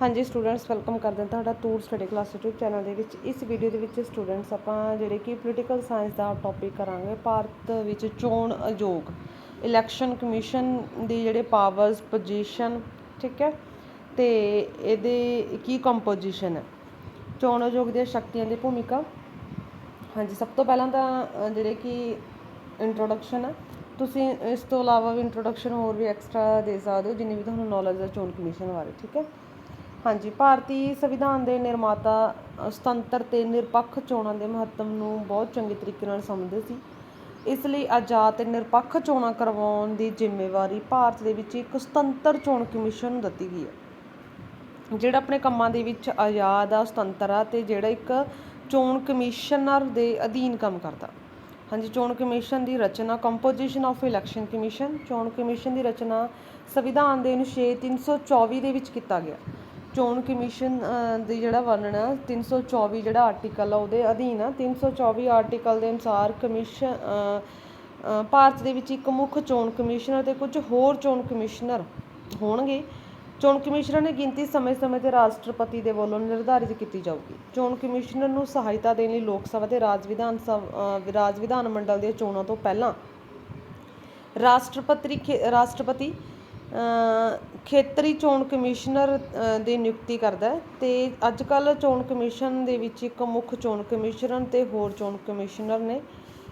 ਹਾਂਜੀ students welcome ਕਰਦੇ ਹਾਂ ਤੁਹਾਡਾ tour study class YouTube channel ਦੇ ਵਿੱਚ। ਇਸ ਵੀਡੀਓ ਦੇ ਵਿੱਚ ਸਟੂਡੈਂਟਸ ਆਪਾਂ ਜਿਹੜੇ ਕਿ ਪੋਲੀਟੀਕਲ ਸਾਇੰਸ ਦਾ ਟੌਪਿਕ ਕਰਾਂਗੇ, ਭਾਰਤ ਵਿੱਚ ਚੋਣ ਆਯੋਗ ਇਲੈਕਸ਼ਨ ਕਮਿਸ਼ਨ ਦੀ ਜਿਹੜੇ ਪਾਵਰਸ ਪੋਜੀਸ਼ਨ ਠੀਕ ਹੈ? ਤੇ ਇਹਦੇ ਕੀ ਕੰਪੋਜੀਸ਼ਨ ਹੈ? ਚੋਣ ਆਯੋਗ ਦੀਆਂ ਸ਼ਕਤੀਆਂ ਦੀ ਭੂਮਿਕਾ। ਹਾਂਜੀ, ਸਭ ਤੋਂ ਪਹਿਲਾਂ ਤਾਂ ਜਿਹੜੇ ਕਿ ਇੰਟਰੋਡਕਸ਼ਨ ਹੈ। ਤੁਸੀਂ ਇਸ ਤੋਂ ਇਲਾਵਾ ਵੀ ਇੰਟਰੋਡਕਸ਼ਨ ਹੋਰ ਵੀ ਐਕਸਟਰਾ ਦੇ ਸਕਦੇ ਹੋ, ਜਿੰਨੀ ਵੀ ਤੁਹਾਨੂੰ ਨੌਲੇਜ ਹੈ ਚੋਣ ਕਮਿਸ਼ਨ ਬਾਰੇ, ਠੀਕ ਹੈ? ਹਾਂਜੀ, ਭਾਰਤੀ ਸੰਵਿਧਾਨ ਦੇ ਨਿਰਮਾਤਾ ਸੁਤੰਤਰ ਅਤੇ ਨਿਰਪੱਖ ਚੋਣਾਂ ਦੇ ਮਹੱਤਵ ਨੂੰ ਬਹੁਤ ਚੰਗੇ ਤਰੀਕੇ ਨਾਲ ਸਮਝਦੇ ਸੀ। ਇਸ ਲਈ ਆਜ਼ਾਦ ਅਤੇ ਨਿਰਪੱਖ ਚੋਣਾਂ ਕਰਵਾਉਣ ਦੀ ਜ਼ਿੰਮੇਵਾਰੀ ਭਾਰਤ ਦੇ ਵਿੱਚ ਇੱਕ ਸੁਤੰਤਰ ਚੋਣ ਕਮਿਸ਼ਨ ਨੂੰ ਦਿੱਤੀ ਗਈ ਹੈ। ਜਿਹੜਾ ਆਪਣੇ ਕੰਮਾਂ ਦੇ ਵਿੱਚ ਆਜ਼ਾਦ ਆ, ਸੁਤੰਤਰ ਆ ਅਤੇ ਜਿਹੜਾ ਇੱਕ ਚੋਣ ਕਮਿਸ਼ਨਰ ਦੇ ਅਧੀਨ ਕੰਮ ਕਰਦਾ। ਹਾਂਜੀ, ਚੋਣ ਕਮਿਸ਼ਨ ਦੀ ਰਚਨਾ ਕੰਪੋਜੀਸ਼ਨ ਆਫ ਇਲੈਕਸ਼ਨ ਕਮਿਸ਼ਨ ਚੋਣ ਕਮਿਸ਼ਨ ਦੀ ਰਚਨਾ ਸੰਵਿਧਾਨ ਦੇ ਅਨੁਛੇਦ 324 ਦੇ ਵਿੱਚ ਕੀਤਾ ਗਿਆ। ਚੋਣ ਕਮਿਸ਼ਨ ਦੀ ਜਿਹੜਾ ਵਰਣਨ ਆ 324 ਜਿਹੜਾ ਆਰਟੀਕਲ ਆ ਉਹਦੇ ਅਧੀਨ ਆ। 324 ਆਰਟੀਕਲ ਦੇ ਅਨੁਸਾਰ ਕਮਿਸ਼ਨ ਭਾਰਤ ਦੇ ਵਿੱਚ ਇੱਕ ਮੁੱਖ ਚੋਣ ਕਮਿਸ਼ਨਰ ਤੇ ਕੁਝ ਹੋਰ ਚੋਣ ਕਮਿਸ਼ਨਰ ਹੋਣਗੇ। ਚੋਣ ਕਮਿਸ਼ਨਰ ਦੀ ਗਿਣਤੀ ਸਮੇਂ-ਸਮੇਂ ਤੇ ਰਾਸ਼ਟਰਪਤੀ ਦੇ ਵੱਲੋਂ ਨਿਰਧਾਰਿਤ ਕੀਤੀ ਜਾਊਗੀ। ਚੋਣ ਕਮਿਸ਼ਨਰ ਨੂੰ ਸਹਾਇਤਾ ਦੇਣ ਲਈ ਲੋਕ ਸਭਾ ਤੇ ਰਾਜ ਵਿਧਾਨ ਸਭਾ ਰਾਜ ਵਿਧਾਨ ਮੰਡਲ ਦੀਆਂ ਚੋਣਾਂ ਤੋਂ ਪਹਿਲਾਂ ਰਾਸ਼ਟਰਪਤੀ ਖੇ- ਰਾਸ਼ਟਰਪਤੀ ਖੇਤਰੀ ਚੋਣ ਕਮਿਸ਼ਨਰ ਦੀ ਨਿਯੁਕਤੀ ਕਰਦਾ ਹੈ ਤੇ ਅੱਜ ਕੱਲ੍ਹ ਚੋਣ ਕਮਿਸ਼ਨ ਦੇ ਵਿੱਚ ਇੱਕ ਮੁੱਖ ਚੋਣ ਕਮਿਸ਼ਨਰ ਅਤੇ ਹੋਰ ਚੋਣ ਕਮਿਸ਼ਨਰ ਨੇ।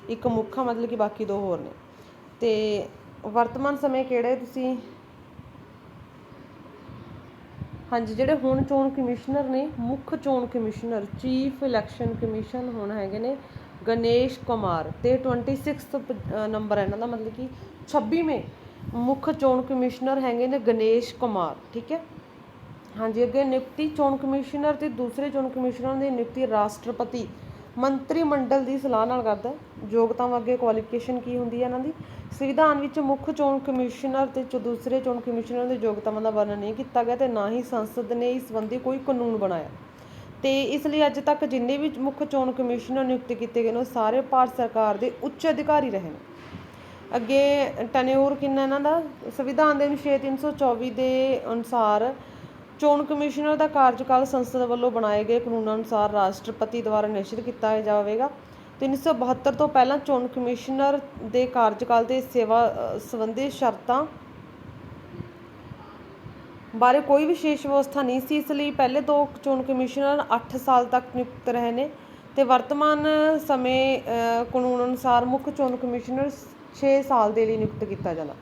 ਇੱਕ ਮੁੱਖ ਆ, ਮਤਲਬ ਕਿ ਬਾਕੀ ਦੋ ਹੋਰ ਨੇ। ਅਤੇ ਵਰਤਮਾਨ ਸਮੇਂ ਕਿਹੜੇ ਤੁਸੀਂ? ਹਾਂਜੀ, ਜਿਹੜੇ ਹੁਣ ਚੋਣ ਕਮਿਸ਼ਨਰ ਨੇ, ਮੁੱਖ ਚੋਣ ਕਮਿਸ਼ਨਰ, ਚੀਫ ਇਲੈਕਸ਼ਨ ਕਮਿਸ਼ਨ ਹੁਣ ਹੈਗੇ ਨੇ, ਗਣੇਸ਼ ਕੁਮਾਰ। ਤੇ 26th ਨੰਬਰ ਹੈ ਇਹਨਾਂ ਦਾ, ਮਤਲਬ ਕਿ 26ਵੇਂ ਮੁੱਖ ਚੋਣ ਕਮਿਸ਼ਨਰ ਹੈਗੇ ਨੇ ਗਣੇਸ਼ ਕੁਮਾਰ, ਠੀਕ ਹੈ? ਹਾਂਜੀ, ਅੱਗੇ ਨਿਯੁਕਤੀ ਚੋਣ ਕਮਿਸ਼ਨਰ ਤੇ ਦੂਸਰੇ ਚੋਣ ਕਮਿਸ਼ਨਰਾਂ ਦੀ ਨਿਯੁਕਤੀ ਰਾਸ਼ਟਰਪਤੀ ਮੰਤਰੀ ਮੰਡਲ ਦੀ ਸਲਾਹ ਨਾਲ ਕਰਦਾ ਯੋਗਤਾਵਾਂ ਅੱਗੇ ਕੁਆਲੀਫਿਕੇਸ਼ਨ ਕੀ ਹੁੰਦੀ ਹੈ ਇਹਨਾਂ ਦੀ? ਸੰਵਿਧਾਨ ਵਿੱਚ ਮੁੱਖ ਚੋਣ ਕਮਿਸ਼ਨਰ ਤੇ ਦੂਸਰੇ ਚੋਣ ਕਮਿਸ਼ਨਰ ਦੇ ਯੋਗਤਾਵਾਂ ਦਾ ਵਰਣਨ ਨਹੀਂ ਕੀਤਾ ਗਿਆ ਤੇ ਨਾ ਹੀ ਸੰਸਦ ਨੇ ਇਸ ਸੰਬੰਧੀ ਕੋਈ ਕਾਨੂੰਨ ਬਣਾਇਆ। ਤੇ ਇਸ ਲਈ ਅੱਜ ਤੱਕ ਜਿੰਨੇ ਵੀ ਮੁੱਖ ਚੋਣ ਕਮਿਸ਼ਨਰ ਨਿਯੁਕਤ ਕੀਤੇ ਗਏ ਨੇ, ਉਹ ਸਾਰੇ ਭਾਰਤ ਸਰਕਾਰ ਦੇ ਉੱਚ ਅਧਿਕਾਰੀ ਰਹੇ ਨੇ। ਅੱਗੇ ਟੈਨਿਓਰ ਕਿੰਨਾ ਇਹਨਾਂ ਦਾ? ਸੰਵਿਧਾਨ ਦੇ ਅਨੁਛੇਦ 324 ਦੇ ਅਨੁਸਾਰ ਚੋਣ ਕਮਿਸ਼ਨਰ ਦਾ ਕਾਰਜਕਾਲ ਸੰਸਦ ਵੱਲੋਂ ਬਣਾਏ ਗਏ ਕਾਨੂੰਨਾਂ ਅਨੁਸਾਰ ਰਾਸ਼ਟਰਪਤੀ ਦੁਆਰਾ ਨਿਸ਼ਚਿਤ ਕੀਤਾ ਜਾਵੇਗਾ। ਤੇ 1972 ਤੋਂ ਪਹਿਲਾਂ ਚੋਣ ਕਮਿਸ਼ਨਰ ਦੇ ਕਾਰਜਕਾਲ ਤੇ ਸੇਵਾ ਸੰਬੰਧੀ ਸ਼ਰਤਾਂ ਬਾਰੇ ਕੋਈ ਵਿਸ਼ੇਸ਼ ਵਿਵਸਥਾ ਨਹੀਂ ਸੀ, ਇਸ ਲਈ ਪਹਿਲੇ ਦੋ ਚੋਣ ਕਮਿਸ਼ਨਰ 8 ਸਾਲ ਤੱਕ ਨਿਯੁਕਤ ਰਹੇ ਨੇ। ਤੇ ਵਰਤਮਾਨ ਸਮੇਂ ਕਾਨੂੰਨ ਅਨੁਸਾਰ ਮੁੱਖ ਚੋਣ ਕਮਿਸ਼ਨਰ ਛੇ ਸਾਲ ਦੇ ਲਈ ਨਿਯੁਕਤ ਕੀਤਾ ਜਾਂਦਾ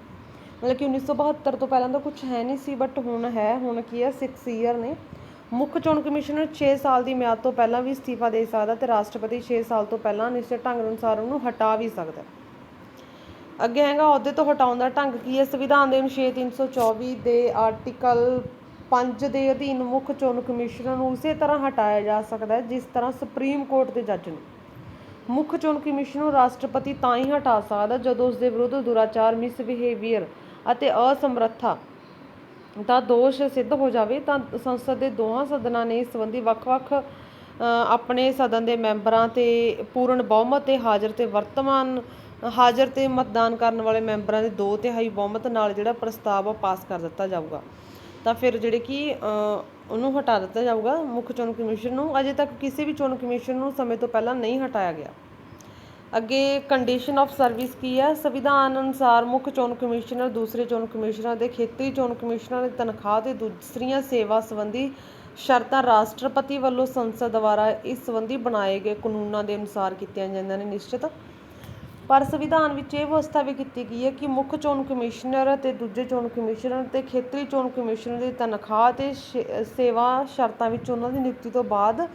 ਮਤਲਬ ਕਿ 1972 ਤੋਂ ਪਹਿਲਾਂ ਤਾਂ ਕੁਝ ਹੈ ਨਹੀਂ ਸੀ ਬਟ ਹੁਣ ਹੈ, ਹੁਣ ਕੀ ਹੈ ਸਿਕਸ ਈਅਰ ਨੇ। ਮੁੱਖ ਚੋਣ ਕਮਿਸ਼ਨਰ 6 ਸਾਲ ਦੀ ਮਿਆਦ ਤੋਂ ਪਹਿਲਾਂ ਵੀ ਅਸਤੀਫਾ ਦੇ ਸਕਦਾ ਤੇ ਰਾਸ਼ਟਰਪਤੀ 6 ਸਾਲ ਤੋਂ ਪਹਿਲਾਂ ਨਿਸ਼ਚਿਤ ਢੰਗ ਅਨੁਸਾਰ ਉਹਨੂੰ ਹਟਾ ਵੀ ਸਕਦਾ। ਅੱਗੇ ਹੈਗਾ, ਅਹੁਦੇ ਤੋਂ ਹਟਾਉਣ ਦਾ ਢੰਗ ਕੀ ਹੈ? ਸੰਵਿਧਾਨ ਦੇ ਅਨੁਛੇਦ 324 ਦੇ ਆਰਟੀਕਲ ਪੰਜ ਦੇ ਅਧੀਨ ਮੁੱਖ ਚੋਣ ਕਮਿਸ਼ਨਰ ਨੂੰ ਉਸੇ ਤਰ੍ਹਾਂ ਹਟਾਇਆ ਜਾ ਸਕਦਾ ਹੈ, ਜਿਸ ਤਰ੍ਹਾਂ ਸੁਪਰੀਮ ਕੋਰਟ ਦੇ ਜੱਜ ਨੂੰ। ਮੁੱਖ ਚੋਣ ਕਮਿਸ਼ਨ ਨੂੰ ਰਾਸ਼ਟਰਪਤੀ ਤਾਂ ਹੀ ਹਟਾ ਸਕਦਾ ਜਦੋਂ ਉਸ ਦੇ ਵਿਰੁੱਧ ਦੁਰਾਚਾਰ ਮਿਸਬਿਹੇਵੀਅਰ ਅਤੇ ਅਸਮਰੱਥਾ ਦਾ ਦੋਸ਼ ਸਿੱਧ ਹੋ ਜਾਵੇ, ਤਾਂ ਸੰਸਦ ਦੇ ਦੋਹਾਂ ਸਦਨਾਂ ਨੇ ਇਸ ਸੰਬੰਧੀ ਵੱਖ-ਵੱਖ ਆਪਣੇ ਸਦਨ ਦੇ ਮੈਂਬਰਾਂ ਤੇ ਪੂਰਨ ਬਹੁਮਤ ਤੇ ਹਾਜ਼ਰ ਤੇ ਵਰਤਮਾਨ, ਹਾਜ਼ਰ ਤੇ ਮਤਦਾਨ ਕਰਨ ਵਾਲੇ ਮੈਂਬਰਾਂ ਦੇ ਦੋ ਤਿਹਾਈ ਬਹੁਮਤ ਨਾਲ ਜਿਹੜਾ ਪ੍ਰਸਤਾਵ ਆ ਪਾਸ ਕਰ ਦਿੱਤਾ ਜਾਊਗਾ। ਤਾਂ ਫਿਰ ਜਿਹੜੇ ਕਿ ਉਹਨੂੰ ਹਟਾ ਦਿੱਤਾ ਜਾਊਗਾ ਮੁੱਖ ਚੋਣ ਕਮਿਸ਼ਨ ਨੂੰ। ਅਜੇ ਤੱਕ ਕਿਸੇ ਵੀ ਚੋਣ ਕਮਿਸ਼ਨ ਨੂੰ ਸਮੇਂ ਤੋਂ ਪਹਿਲਾਂ ਨਹੀਂ ਹਟਾਇਆ ਗਿਆ। ਅੱਗੇ ਕੰਡੀਸ਼ਨ ਆਫ ਸਰਵਿਸ ਕੀ ਹੈ? ਸੰਵਿਧਾਨ ਅਨੁਸਾਰ ਮੁੱਖ ਚੋਣ ਕਮਿਸ਼ਨਰ ਦੂਸਰੇ ਚੋਣ ਕਮਿਸ਼ਨਰ ਦੇ ਖੇਤਰੀ ਚੋਣ ਕਮਿਸ਼ਨਰ ਦੀ ਤਨਖਾਹ ਤੇ ਦੂਸਰੀਆਂ ਸੇਵਾ ਸੰਬੰਧੀ ਸ਼ਰਤਾਂ ਰਾਸ਼ਟਰਪਤੀ ਵੱਲੋਂ ਸੰਸਦ ਦੁਆਰਾ ਇਸ ਸੰਬੰਧੀ ਬਣਾਏ ਗਏ ਕਾਨੂੰਨਾਂ ਦੇ ਅਨੁਸਾਰ ਕੀਤੀਆਂ ਜਾਂਦੀਆਂ ਨੇ, ਨਿਸ਼ਚਿਤ। ਪਰ ਸੰਵਿਧਾਨ ਵਿੱਚ ਇਹ ਵਿਵਸਥਾ ਵੀ ਕੀਤੀ ਗਈ ਹੈ ਕਿ ਮੁੱਖ ਚੋਣ ਕਮਿਸ਼ਨਰ ਅਤੇ ਦੂਜੇ ਚੋਣ ਕਮਿਸ਼ਨਰ ਅਤੇ ਖੇਤਰੀ ਚੋਣ ਕਮਿਸ਼ਨਰ ਦੀ ਤਨਖਾਹ ਤੇ ਸ਼- ਸੇਵਾ ਸ਼ਰਤਾਂ ਵਿੱਚ ਉਹਨਾਂ ਦੀ ਨਿਯੁਕਤੀ ਤੋਂ ਬਾਅਦ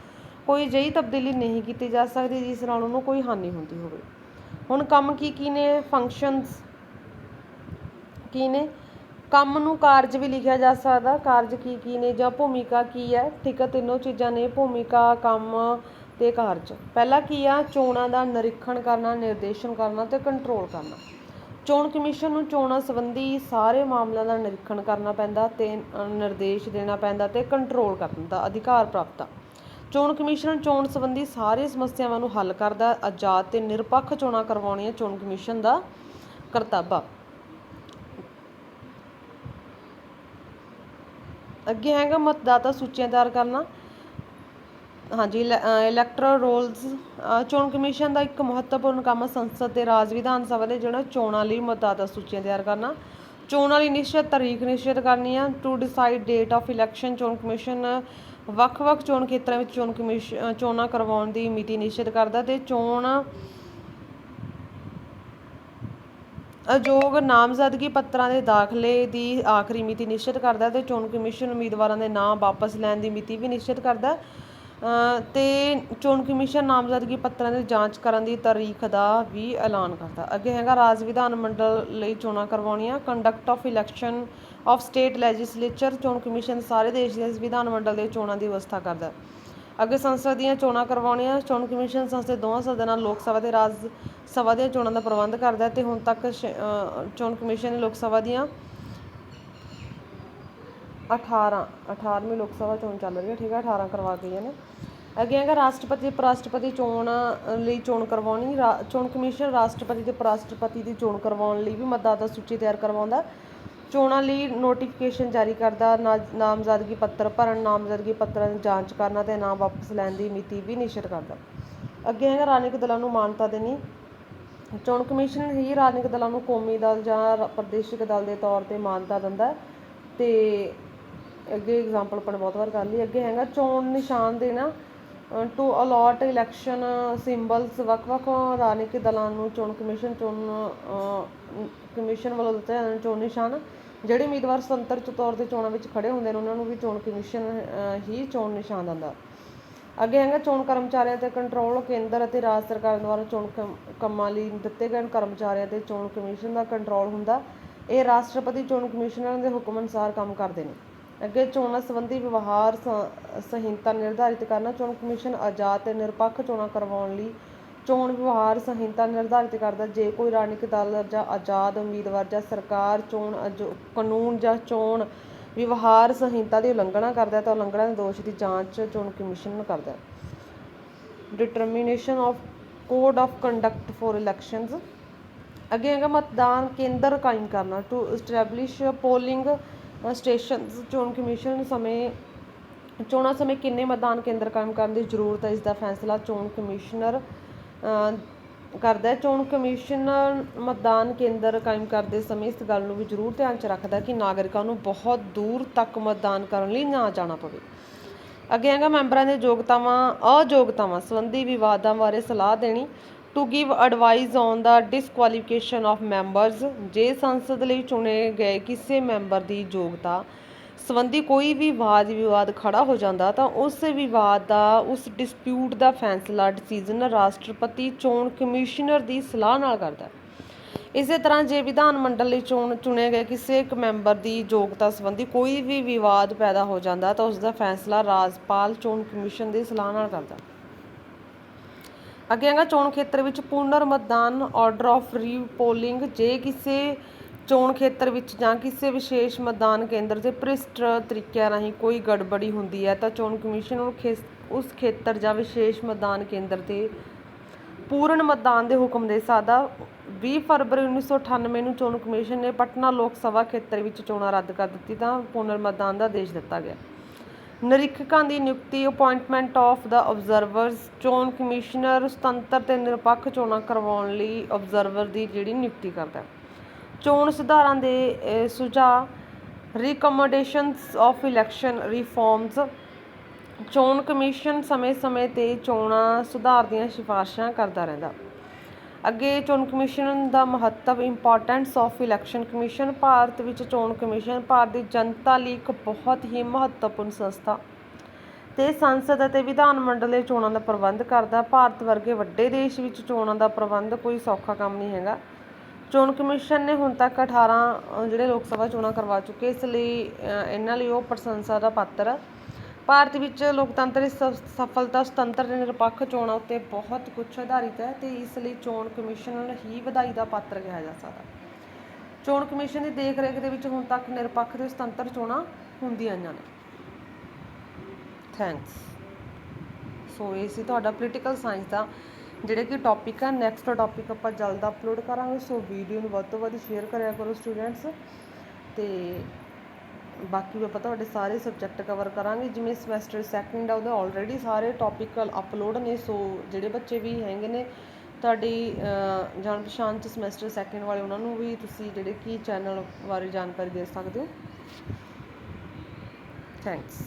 ਕੋਈ ਅਜਿਹੀ ਤਬਦੀਲੀ ਨਹੀਂ ਕੀਤੀ ਜਾ ਸਕਦੀ ਜਿਸ ਨਾਲ ਉਹਨੂੰ ਕੋਈ ਹਾਨੀ ਹੁੰਦੀ ਹੋਵੇ। ਹੁਣ ਕੰਮ ਕੀ ਕੀ ਨੇ ਫੰਕਸ਼ਨਸ ਕੀ ਨੇ? ਕੰਮ ਨੂੰ ਕਾਰਜ ਵੀ ਲਿਖਿਆ ਜਾ ਸਕਦਾ। ਕਾਰਜ ਕੀ ਕੀ ਨੇ ਜਾਂ ਭੂਮਿਕਾ ਕੀ ਹੈ? ਠੀਕ ਹੈ, ਤਿੰਨੋਂ ਚੀਜ਼ਾਂ ਨੇ। ਭੂਮਿਕਾ, ਕੰਮ ਤੇ ਕਾਰਜ ਪਹਿਲਾ ਕੀ ਆ? ਚੋਣਾਂ ਦਾ ਨਿਰੀਖਣ ਕਰਨਾ, ਨਿਰਦੇਸ਼ਨ ਕਰਨਾ ਤੇ ਕੰਟਰੋਲ ਕਰਨਾ। ਚੋਣ ਕਮਿਸ਼ਨ ਨੂੰ ਚੋਣਾਂ ਸੰਬੰਧੀ ਸਾਰੇ ਮਾਮਲਿਆਂ ਦਾ ਨਿਰੀਖਣ ਕਰਨਾ ਪੈਂਦਾ ਤੇ ਨਿਰਦੇਸ਼ ਦੇਣਾ ਪੈਂਦਾ ਤੇ ਕੰਟਰੋਲ ਕਰਨ ਦਾ ਅਧਿਕਾਰ ਪ੍ਰਾਪਤ ਆ। ਚੋਣ ਕਮਿਸ਼ਨ ਚੋਣ ਸੰਬੰਧੀ ਸਾਰੇ ਸਮੱਸਿਆਵਾਂ ਨੂੰ ਹੱਲ ਕਰਦਾ, ਆਜ਼ਾਦ ਤੇ ਨਿਰਪੱਖ ਚੋਣਾਂ ਕਰਵਾਉਣੀਆਂ ਚੋਣ ਕਮਿਸ਼ਨ ਦਾ ਕਰਤੱਵ ਆ। ਅੱਗੇ ਹੈਗਾ ਮਤਦਾਤਾ ਸੂਚੀਆਂ ਤਿਆਰ ਕਰਨਾ। ਹਾਂਜੀ ਇਲੈਕਟਰਲ ਰੋਲਸ ਚੋਣ ਕਮਿਸ਼ਨ ਦਾ ਇੱਕ ਮਹੱਤਵਪੂਰਨ ਕੰਮ ਸੰਸਦ ਤੇ ਰਾਜ ਵਿਧਾਨ ਸਭਾ ਦੇ ਜਿਹੜਾ ਚੋਣਾਂ ਲਈ ਮਤਦਾਤਾ ਸੂਚੀਆਂ ਤਿਆਰ ਕਰਨਾ। ਚੋਣਾਂ ਲਈ ਨਿਸ਼ਚਿਤ ਤਾਰੀਖ ਨਿਸ਼ਚਿਤ ਕਰਨੀ ਆ to decide date of election ਚੋਣ ਕਮਿਸ਼ਨ ਵੱਖ-ਵੱਖ ਚੋਣ ਖੇਤਰਾਂ ਵਿੱਚ ਚੋਣ ਕਮਿਸ਼ਨ ਚੋਣਾਂ ਕਰਵਾਉਣ ਦੀ ਮਿਤੀ ਨਿਸ਼ਚਿਤ ਕਰਦਾ ਤੇ ਚੋਣ ਅਯੋਗ ਨਾਮਜ਼ਦਗੀ ਪੱਤਰਾਂ ਦੇ ਦਾਖਲੇ ਦੀ ਆਖਰੀ ਮਿਤੀ ਨਿਸ਼ਚਿਤ ਕਰਦਾ ਤੇ ਚੋਣ ਕਮਿਸ਼ਨ ਉਮੀਦਵਾਰਾਂ ਦੇ ਨਾਮ ਵਾਪਸ ਲੈਣ ਦੀ ਮਿਤੀ ਵੀ ਨਿਸ਼ਚਿਤ ਕਰਦਾ। ਅਤੇ ਚੋਣ ਕਮਿਸ਼ਨ ਨਾਮਜ਼ਦਗੀ ਪੱਤਰਾਂ ਦੀ ਜਾਂਚ ਕਰਨ ਦੀ ਤਾਰੀਖ ਦਾ ਵੀ ਐਲਾਨ ਕਰਦਾ। ਅੱਗੇ ਹੈਗਾ, ਰਾਜ ਵਿਧਾਨ ਮੰਡਲ ਲਈ ਚੋਣਾਂ ਕਰਵਾਉਣੀਆਂ। Conduct of election of state legislature ਚੋਣ ਕਮਿਸ਼ਨ ਸਾਰੇ ਦੇਸ਼ ਦੇ ਵਿਧਾਨ ਮੰਡਲ ਦੇ ਚੋਣਾਂ ਦੀ ਵਿਵਸਥਾ ਕਰਦਾ। ਅੱਗੇ ਸੰਸਦ ਦੀਆਂ ਚੋਣਾਂ ਕਰਵਾਉਣੀਆਂ। ਚੋਣ ਕਮਿਸ਼ਨ ਸੰਸਦ ਦੇ ਦੋਵਾਂ ਸਦਨਾਂ ਲੋਕ ਸਭਾ ਤੇ ਰਾਜ ਸਭਾ ਦੀਆਂ ਚੋਣਾਂ ਦਾ ਪ੍ਰਬੰਧ ਕਰਦਾ ਹੈ ਤੇ ਹੁਣ ਤੱਕ ਸ਼- ਚੋਣ ਕਮਿਸ਼ਨ ਨੇ ਲੋਕ ਸਭਾ ਦੀਆਂ 18 18ਵੀਂ ਲੋਕ ਸਭਾ ਚੋਣ ਚੱਲ ਰਹੀ ਹੈ, ਠੀਕ ਹੈ 18 ਕਰਵਾ ਗਈਆਂ ਨੇ। ਅੱਗੇ ਹੈਗਾ ਰਾਸ਼ਟਰਪਤੀ ਉਪ ਰਾਸ਼ਟਰਪਤੀ ਚੋਣ ਲਈ ਚੋਣ ਕਰਵਾਉਣੀ, ਰਾ- ਚੋਣ ਕਮਿਸ਼ਨ ਰਾਸ਼ਟਰਪਤੀ ਤੇ ਉਪ ਰਾਸ਼ਟਰਪਤੀ ਦੀ ਚੋਣ ਕਰਵਾਉਣ ਲਈ ਵੀ ਮਤਦਾਤਾ ਸੂਚੀ ਤਿਆਰ ਕਰਵਾਉਂਦਾ। ਚੋਣਾਂ ਲਈ ਨੋਟੀਫਿਕੇਸ਼ਨ ਜਾਰੀ ਕਰਦਾ ਨਾ- ਨਾਮਜ਼ਦਗੀ ਪੱਤਰ ਭਰਨ, ਨਾਮਜ਼ਦਗੀ ਪੱਤਰਾਂ ਦੀ ਜਾਂਚ ਕਰਨਾ ਤੇ ਨਾਮ ਵਾਪਸ ਲੈਣ ਦੀ ਮਿਤੀ ਵੀ ਨਿਸ਼ਚਿਤ ਕਰਦਾ। ਅੱਗੇ ਹੈਗਾ ਰਾਜਨੀਤਿਕ ਦਲਾਂ ਨੂੰ ਮਾਨਤਾ ਦੇਣੀ। ਚੋਣ ਕਮਿਸ਼ਨ ਹੀ ਰਾਜਨੀਤਿਕ ਦਲਾਂ ਨੂੰ ਕੌਮੀ ਦਲ ਜਾਂ ਪ੍ਰਦੇਸ਼ਿਕ ਦਲ ਦੇ ਤੌਰ ਤੇ ਮਾਨਤਾ ਦਿੰਦਾ ਹੈ ਤੇ ਅੱਗੇ ਐਗਜ਼ਾਮਪਲ ਆਪਾਂ ਨੇ ਬਹੁਤ ਵਾਰ ਕਰ ਲਈ। ਅੱਗੇ ਹੈਗਾ ਚੋਣ ਨਿਸ਼ਾਨ ਦੇਣਾ ਟੂ ਅਲਾਟ ਇਲੈਕਸ਼ਨ ਸਿੰਬਲਸ ਵੱਖ-ਵੱਖ ਰਾਜਨੀਤਿਕ ਦਲਾਂ ਨੂੰ ਚੋਣ ਕਮਿਸ਼ਨ ਚੋਣ ਕਮਿਸ਼ਨ ਵੱਲੋਂ ਦਿੱਤੇ ਜਾਂਦੇ ਚੋਣ ਨਿਸ਼ਾਨ। ਜਿਹੜੇ ਉਮੀਦਵਾਰ ਸੁਤੰਤਰ ਤੌਰ ਤੇ ਚੋਣਾਂ ਵਿੱਚ ਖੜੇ ਹੁੰਦੇ ਨੇ, ਉਹਨਾਂ ਨੂੰ ਵੀ ਚੋਣ ਕਮਿਸ਼ਨ ਹੀ ਚੋਣ ਨਿਸ਼ਾਨ ਦਿੰਦਾ। ਅੱਗੇ ਹੈਗਾ ਚੋਣ ਕਰਮਚਾਰੀਆਂ ਤੇ ਕੰਟਰੋਲ ਕੇਂਦਰ ਅਤੇ ਰਾਜ ਸਰਕਾਰ ਦੁਆਰਾ ਚੋਣ ਕੰਮ- ਕੰਮਾਂ ਲਈ ਦਿੱਤੇ ਗਏ ਕਰਮਚਾਰੀਆਂ ਤੇ ਚੋਣ ਕਮਿਸ਼ਨ ਦਾ ਕੰਟਰੋਲ ਹੁੰਦਾ। ਇਹ ਰਾਸ਼ਟਰਪਤੀ ਚੋਣ ਕਮਿਸ਼ਨਰ ਦੇ ਹੁਕਮ ਅਨੁਸਾਰ ਕੰਮ ਕਰਦੇ ਨੇ। ਅੱਗੇ ਚੋਣਾਂ ਸੰਬੰਧੀ ਵਿਵਹਾਰ ਸ- ਸੰਹਿਤਾ ਨਿਰਧਾਰਿਤ ਕਰਨਾ, ਚੋਣ ਕਮਿਸ਼ਨ ਆਜ਼ਾਦ ਤੇ ਨਿਰਪੱਖ ਚੋਣਾਂ ਕਰਵਾਉਣ ਲਈ ਚੋਣ ਵਿਵਹਾਰ ਸੰਹਿਤਾ ਨਿਰਧਾਰਿਤ ਕਰਦਾ। ਜੇ ਕੋਈ ਰਾਜਨੀਤਿਕ ਦਲ ਜਾਂ ਆਜ਼ਾਦ ਉਮੀਦਵਾਰ ਜਾਂ ਸਰਕਾਰ ਚੋਣ ਕਾਨੂੰਨ ਜਾਂ ਚੋਣ ਵਿਵਹਾਰ ਸੰਹਿਤਾ ਦੀ ਉਲੰਘਣਾ ਕਰਦਾ ਹੈ ਤਾਂ ਉਲੰਘਣਾ ਦੇ ਦੋਸ਼ ਦੀ ਜਾਂਚ ਚੋਣ ਕਮਿਸ਼ਨ ਕਰਦਾ ਹੈ। Determination of code of conduct for elections ਅੱਗੇ ਹੈਗਾ, ਮਤਦਾਨ ਕੇਂਦਰ ਕਾਇਮ ਕਰਨਾ। ਟੂ ਐਸਟੈਬਲਿਸ਼ ਪੋਲਿੰਗ ਸਟੇਸ਼ਨ ਚੋਣ ਕਮਿਸ਼ਨ ਸਮੇਂ, ਚੋਣਾਂ ਸਮੇਂ ਕਿੰਨੇ ਮਤਦਾਨ ਕੇਂਦਰ ਕਾਇਮ ਕਰਨ ਦੀ ਜ਼ਰੂਰਤ ਹੈ? ਇਸ ਦਾ ਫੈਸਲਾ ਚੋਣ ਕਮਿਸ਼ਨਰ ਕਰਦਾ ਹੈ। ਚੋਣ ਕਮਿਸ਼ਨਰ ਮਤਦਾਨ ਕੇਂਦਰ ਕਾਇਮ ਕਰਦੇ ਸਮੇਂ ਇਸ ਗੱਲ ਨੂੰ ਵੀ ਜ਼ਰੂਰ ਧਿਆਨ 'ਚ ਰੱਖਦਾ ਕਿ ਨਾਗਰਿਕਾਂ ਨੂੰ ਬਹੁਤ ਦੂਰ ਤੱਕ ਮਤਦਾਨ ਕਰਨ ਲਈ ਨਾ ਜਾਣਾ ਪਵੇ। ਅੱਗੇ ਹੈਗਾ ਮੈਂਬਰਾਂ ਦੇ ਯੋਗਤਾਵਾਂ, ਅਯੋਗਤਾਵਾਂ ਸੰਬੰਧੀ ਵਿਵਾਦਾਂ ਬਾਰੇ ਸਲਾਹ ਦੇਣੀ। To give advice on the disqualification of members ਜੇ ਸੰਸਦ ਲਈ ਚੁਣੇ ਗਏ ਕਿਸੇ ਮੈਂਬਰ ਦੀ ਯੋਗਤਾ ਸੰਬੰਧੀ ਕੋਈ ਵੀ ਵਾਦ ਵਿਵਾਦ ਖੜਾ ਹੋ ਜਾਂਦਾ, ਤਾਂ ਉਸ ਵਿਵਾਦ ਦਾ, ਉਸ ਡਿਸਪਿਊਟ ਦਾ ਫੈਸਲਾ ਡਿਸੀਜਨ ਰਾਸ਼ਟਰਪਤੀ ਚੋਣ ਕਮਿਸ਼ਨਰ ਦੀ ਸਲਾਹ ਨਾਲ ਕਰਦਾ ਇਸੇ ਤਰ੍ਹਾਂ ਜੇ ਵਿਧਾਨ ਮੰਡਲ ਲਈ ਚੋਣ, ਚੁਣੇ ਗਏ ਕਿਸੇ ਇੱਕ ਮੈਂਬਰ ਦੀ ਯੋਗਤਾ ਸੰਬੰਧੀ ਕੋਈ ਵੀ ਵਿਵਾਦ ਪੈਦਾ ਹੋ ਜਾਂਦਾ, ਤਾਂ ਉਸ ਦਾ ਫੈਸਲਾ ਰਾਜਪਾਲ ਚੋਣ ਕਮਿਸ਼ਨ ਦੀ ਸਲਾਹ ਨਾਲ ਕਰਦਾ ਅੱਗੇ ਚੋਣ ਖੇਤਰ ਵਿੱਚ ਪੁਨਰ ਮਤਦਾਨ ਆਰਡਰ ਆਫ ਰੀ ਪੋਲਿੰਗ ਜੇ ਕਿਸੇ ਚੋਣ ਖੇਤਰ ਵਿੱਚ ਜਾਂ ਕਿਸੇ ਵਿਸ਼ੇਸ਼ ਮਤਦਾਨ ਕੇਂਦਰ ਦੇ ਭ੍ਰਿਸ਼ਟ ਤਰੀਕਿਆਂ ਰਾਹੀਂ ਕੋਈ ਗੜਬੜੀ ਹੁੰਦੀ ਹੈ, ਤਾਂ ਚੋਣ ਕਮਿਸ਼ਨ ਨੂੰ ਖੇਸ- ਉਸ ਖੇਤਰ ਜਾਂ ਵਿਸ਼ੇਸ਼ ਮਤਦਾਨ ਕੇਂਦਰ ਤੇ ਪੂਰਨ ਮਤਦਾਨ ਦੇ ਹੁਕਮ ਦੇ ਸਕਦਾ 20 ਫਰਵਰੀ 1998 ਨੂੰ ਚੋਣ ਕਮਿਸ਼ਨ ਨੇ ਪਟਨਾ ਲੋਕ ਸਭਾ ਖੇਤਰ ਵਿੱਚ ਚੋਣਾਂ ਰੱਦ ਕਰ ਦਿੱਤੀ, ਤਾਂ ਪੁਨਰ ਮਤਦਾਨ ਦਾ ਆਦੇਸ਼ ਦਿੱਤਾ ਗਿਆ। ਨਿਰੀਖਕਾਂ ਦੀ ਨਿਯੁਕਤੀ ਅਪਾਇੰਟਮੈਂਟ ਆਫ ਦਾ ਆਬਜ਼ਰਵਰਸ ਚੋਣ ਕਮਿਸ਼ਨਰ, ਸੁਤੰਤਰ ਤੇ ਨਿਰਪੱਖ ਚੋਣਾਂ ਕਰਵਾਉਣ ਲਈ ਆਬਜ਼ਰਵਰ ਦੀ ਜਿਹੜੀ ਨਿਯੁਕਤੀ ਕਰਦਾ ਚੋਣ ਸੁਧਾਰਾਂ ਦੇ ਸੁਝਾਅ ਰਿਕਮੈਂਡੇਸ਼ਨਸ ਆਫ ਇਲੈਕਸ਼ਨ ਰਿਫਾਰਮਸ ਚੋਣ ਕਮਿਸ਼ਨ ਸਮੇਂ-ਸਮੇਂ ਤੇ ਚੋਣਾਂ ਸੁਧਾਰ ਦੀਆਂ ਸਿਫਾਰਸ਼ਾਂ ਕਰਦਾ ਰਹਿੰਦਾ। ਅੱਗੇ ਚੋਣ ਕਮਿਸ਼ਨ ਦਾ ਮਹੱਤਵ importance of election commission, Bharat ਵਿੱਚ ਚੋਣ ਕਮਿਸ਼ਨ, ਭਾਰਤ ਦੀ ਜਨਤਾ ਲਈ ਇੱਕ ਬਹੁਤ ਹੀ ਮਹੱਤਵਪੂਰਨ ਸੰਸਥਾ। ਤੇ ਸੰਸਦ ਅਤੇ ਵਿਧਾਨ ਮੰਡਲ ਦੇ ਚੋਣਾਂ ਦਾ ਪ੍ਰਬੰਧ ਕਰਦਾ। ਭਾਰਤ ਵਰਗੇ ਵੱਡੇ ਦੇਸ਼ ਵਿੱਚ ਚੋਣਾਂ ਦਾ ਪ੍ਰਬੰਧ ਕੋਈ ਸੌਖਾ ਕੰਮ ਨਹੀਂ ਹੈਗਾ। ਚੋਣ ਕਮਿਸ਼ਨ ਨੇ ਹੁਣ ਤੱਕ 18 ਜਿਹੜੇ ਲੋਕ ਸਭਾ ਚੋਣਾਂ ਕਰਵਾ ਚੁੱਕੇ, ਇਸ ਲਈ ਇਹਨਾਂ ਲਈ ਉਹ ਪ੍ਰਸ਼ੰਸਾ ਦਾ ਪਾਤਰ ਹੈ ਭਾਰਤ ਵਿੱਚ ਲੋਕਤੰਤਰ ਦੀ ਸ- ਸਫਲਤਾ, ਸੁਤੰਤਰ ਅਤੇ ਨਿਰਪੱਖ ਚੋਣਾਂ ਉੱਤੇ ਬਹੁਤ ਕੁਛ ਆਧਾਰਿਤ ਹੈ ਅਤੇ ਇਸ ਲਈ ਚੋਣ ਕਮਿਸ਼ਨ ਹੀ ਵਧਾਈ ਦਾ ਪਾਤਰ ਕਿਹਾ ਜਾ ਸਕਦਾ। ਚੋਣ ਕਮਿਸ਼ਨ ਦੀ ਦੇਖ ਰੇਖ ਦੇ ਵਿੱਚ ਹੁਣ ਤੱਕ ਨਿਰਪੱਖ ਤੇ ਸੁਤੰਤਰ ਚੋਣਾਂ ਹੁੰਦੀਆਂ ਆਈਆਂ ਨੇ ਥੈਂਕਸ ਸੋ ਇਹ ਸੀ ਤੁਹਾਡਾ ਪੋਲੀਟੀਕਲ ਸਾਇੰਸ ਦਾ ਜਿਹੜੇ ਕਿ ਟੌਪਿਕ ਆ ਨੈਕਸਟ ਟੌਪਿਕ ਆਪਾਂ ਜਲਦ ਅਪਲੋਡ ਕਰਾਂਗੇ। ਸੋ ਵੀਡੀਓ ਨੂੰ ਵੱਧ ਤੋਂ ਵੱਧ ਸ਼ੇਅਰ ਕਰਿਆ ਕਰੋ ਸਟੂਡੈਂਟਸ ਤੇ ਬਾਕੀ ਵੀ ਆਪਾਂ ਤੁਹਾਡੇ ਸਾਰੇ ਸਬਜੈਕਟ ਕਵਰ ਕਰਾਂਗੇ, ਜਿਵੇਂ ਸਮੈਸਟਰ ਸੈਕੰਡ ਆ, ਉਹਦੇ ਆਲਰੇਡੀ ਸਾਰੇ ਟੌਪਿਕ ਅਪਲੋਡ ਨੇ ਸੋ ਜਿਹੜੇ ਬੱਚੇ ਵੀ ਹੈਗੇ ਨੇ, ਤੁਹਾਡੀ ਜਾਣ ਪਛਾਣ ਚ ਸਮੈਸਟਰ ਸੈਕੰਡ ਵਾਲੇ, ਉਹਨਾਂ ਨੂੰ ਵੀ ਤੁਸੀਂ ਜਿਹੜੇ ਕੀ ਚੈਨਲ ਬਾਰੇ ਜਾਣਕਾਰੀ ਦੇ ਸਕਦੇ ਹੋ? ਥੈਂਕਸ